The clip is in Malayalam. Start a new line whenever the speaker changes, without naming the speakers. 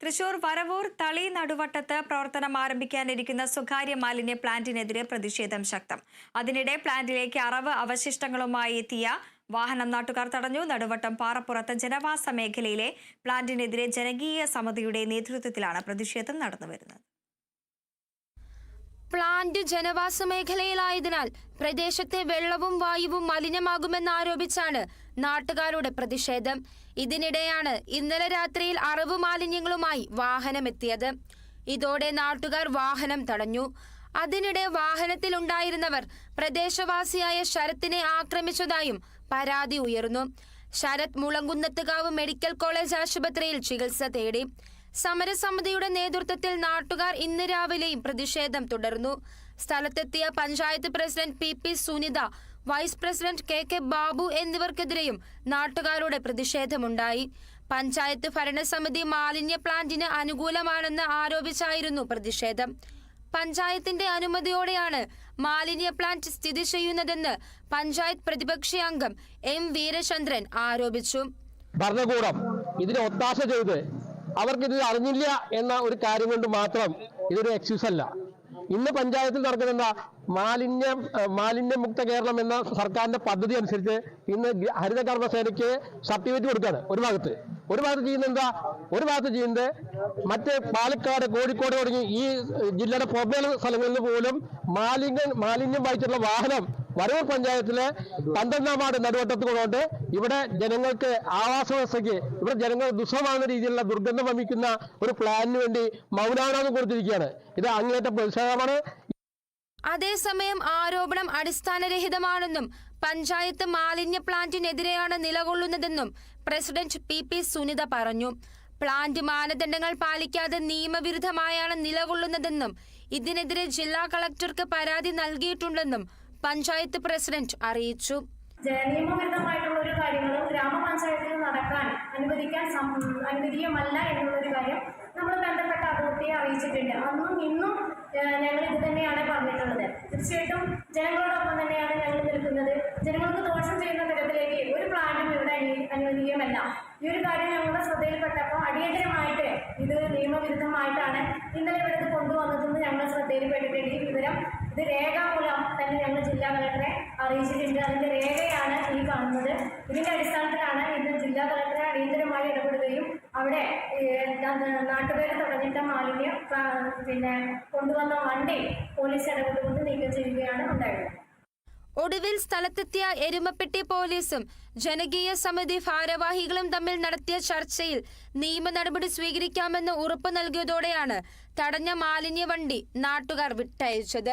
തൃശൂർ വരവൂർ തളി നടുവട്ടത്ത് പ്രവർത്തനം ആരംഭിക്കാനിരിക്കുന്ന സ്വകാര്യ മാലിന്യ പ്ലാന്റിനെതിരെ പ്രതിഷേധം ശക്തം. അതിനിടെ പ്ലാന്റിലേക്ക് അറവ് അവശിഷ്ടങ്ങളുമായി എത്തിയ വാഹനം നാട്ടുകാർ തടഞ്ഞു. നടുവട്ടം പാറപ്പുറത്ത് ജനവാസ മേഖലയിലെ പ്ലാന്റിനെതിരെ ജനകീയ സമിതിയുടെ നേതൃത്വത്തിലാണ് പ്രതിഷേധം നടന്നുവരുന്നത്.
പ്ലാന്റ് ജനവാസ മേഖലയിലായതിനാൽ പ്രദേശത്തെ വെള്ളവും വായുവും മലിനമാകുമെന്നാരോപിച്ചാണ് നാട്ടുകാരുടെ പ്രതിഷേധം. ഇതിനിടെയാണ് ഇന്നലെ രാത്രിയിൽ അറവ് മാലിന്യങ്ങളുമായി വാഹനമെത്തിയത്. ഇതോടെ നാട്ടുകാർ വാഹനം തടഞ്ഞു. അതിനിടെ വാഹനത്തിലുണ്ടായിരുന്നവർ പ്രദേശവാസിയായ ശരത്തിനെ ആക്രമിച്ചതായും പരാതി ഉയർന്നു. ശരത് മുളങ്കുന്നത്തുകാവ് മെഡിക്കൽ കോളേജ് ആശുപത്രിയിൽ ചികിത്സ തേടി. സമരസമിതിയുടെ നേതൃത്വത്തിൽ നാട്ടുകാർ ഇന്ന് രാവിലെയും പ്രതിഷേധം തുടർന്നു. സ്ഥലത്തെത്തിയ panchayat president P P Sunitha vice president K K Babu എന്നിവർക്കെതിരെയും നാട്ടുകാരുടെ പ്രതിഷേധമുണ്ടായി. പഞ്ചായത്ത് ഭരണസമിതി മാലിന്യ പ്ലാന്റിന് അനുകൂലമാണെന്ന് ആരോപിച്ചായിരുന്നു പ്രതിഷേധം. പഞ്ചായത്തിന്റെ അനുമതിയോടെയാണ് മാലിന്യ പ്ലാന്റ് സ്ഥിതി ചെയ്യുന്നതെന്ന് പഞ്ചായത്ത് പ്രതിപക്ഷ അംഗം എം വീരചന്ദ്രൻ ആരോപിച്ചു.
ഭരണകൂടം ഇതിനെ ഒത്താശ ചെയ്ത് അവർക്കിത് അറിഞ്ഞില്ല എന്ന ഒരു കാര്യം കൊണ്ട് മാത്രം ഇതൊരു എക്സ്ക്യൂസ് അല്ല. ഇന്ന് പഞ്ചായത്തിൽ നടക്കുന്ന എന്താ? മാലിന്യ മാലിന്യമുക്ത കേരളം എന്ന സർക്കാരിന്റെ പദ്ധതി അനുസരിച്ച് ഇന്ന് ഹരിത കർമ്മസേനയ്ക്ക് സർട്ടിഫിക്കറ്റ് കൊടുക്കുകയാണ് ഒരു ഭാഗത്ത്. ഒരു ഭാഗത്ത് ചെയ്യുന്ന എന്താ? ഒരു ഭാഗത്ത് ചെയ്യുന്നത് മറ്റ് പാലക്കാട് കോഴിക്കോട് തുടങ്ങി ഈ ജില്ലയുടെ പുറമേയുള്ള സ്ഥലങ്ങളിൽ പോലും മാലിന്യം മാലിന്യം വഹിച്ചിട്ടുള്ള വാഹനം വരവൂർ പഞ്ചായത്തിലെ പന്ത്രണ്ടാം വാർഡ് നടുവട്ടത്ത് കൊണ്ടുകൊണ്ട് ഇവിടെ ജനങ്ങൾക്ക് ആവാസ വ്യവസ്ഥയ്ക്ക് ഇവിടെ ജനങ്ങൾ ദുസ്സമാകുന്ന രീതിയിലുള്ള ദുർഗന്ധം വമിക്കുന്ന ഒരു പ്ലാനിന് വേണ്ടി മൗനാനാഥം കൊടുത്തിരിക്കുകയാണ്. ഇത് അങ്ങേറ്റ പ്രതിഷേധമാണ്.
അതേസമയം ആരോപണം അടിസ്ഥാനരഹിതമാണെന്നും പഞ്ചായത്ത് മാലിന്യ പ്ലാന്റിനെതിരെയാണ് നിലകൊള്ളുന്നതെന്നും പ്രസിഡന്റ് പി പി സുനിത പറഞ്ഞു. പ്ലാന്റ് മാനദണ്ഡങ്ങൾ പാലിക്കാതെ നിയമവിരുദ്ധമായാണ് നിലകൊള്ളുന്നതെന്നും ഇതിനെതിരെ ജില്ലാ കളക്ടർക്ക് പരാതി നൽകിയിട്ടുണ്ടെന്നും പഞ്ചായത്ത് പ്രസിഡന്റ് അറിയിച്ചു.
നിയമവിരുദ്ധമായിട്ടുള്ള ഒരു കാര്യങ്ങളും ഗ്രാമപഞ്ചായത്തിൽ നടക്കാൻ അനുവദിക്കാൻ അനുവദീയമല്ല എന്നുള്ളൊരു കാര്യം നമ്മൾ ബന്ധപ്പെട്ട അതോറിറ്റിയെ അറിയിച്ചിട്ടുണ്ട്. അന്നും ഇന്നും ഞങ്ങൾ ഇത് തന്നെയാണ് പറഞ്ഞിട്ടുള്ളത്. തീർച്ചയായിട്ടും ജനങ്ങളോടൊപ്പം തന്നെയാണ് ഞങ്ങൾ നിൽക്കുന്നത്. ജനങ്ങൾക്ക് ദോഷം ചെയ്യുന്ന തരത്തിലേക്ക് ഒരു പ്ലാനും ഇവിടെ അനു- അനുവദീയമല്ല. ഈ ഒരു കാര്യം ഞങ്ങളുടെ ശ്രദ്ധയിൽപ്പെട്ടപ്പോൾ അടിയന്തരമായിട്ട് ഇത് നിയമവിരുദ്ധമായിട്ടാണ് ഇന്നലെ ഇവിടെ ഇത് കൊണ്ടുവന്നതെന്ന് ഞങ്ങളുടെ ശ്രദ്ധയിൽപ്പെട്ടിട്ടുണ്ട്. ഈ വിവരം രേഖാമൂലം തന്നെ ഞങ്ങൾ ജില്ലാ കളക്ടറെ അറിയിച്ചിട്ടുണ്ട്. അതിന്റെ രേഖയാണ് ഈ കാണുന്നത്. ഇതിന്റെ അടിസ്ഥാനത്തിലാണ് ഇന്ന് ജില്ലാ കളക്ടറെ അടിയന്തരമായി ഇടപെടുകയും അവിടെ നാട്ടുപേരെ തുടങ്ങിയിട്ട മാലിന്യം പിന്നെ കൊണ്ടുവന്ന വണ്ടി പോലീസ് ഇടപെട്ടുകൊണ്ട് നീക്കം ചെയ്യുകയാണ് ഉണ്ടായത്.
ഒടുവിൽ സ്ഥലത്തെത്തിയ എരുമപ്പെട്ടി പോലീസും ജനകീയ സമിതി ഭാരവാഹികളും തമ്മിൽ നടത്തിയ ചർച്ചയിൽ നിയമ നടപടി സ്വീകരിക്കാമെന്ന് ഉറപ്പു നൽകിയതോടെയാണ് തടഞ്ഞ മാലിന്യ വണ്ടി നാട്ടുകാർ വിട്ടയച്ചത്.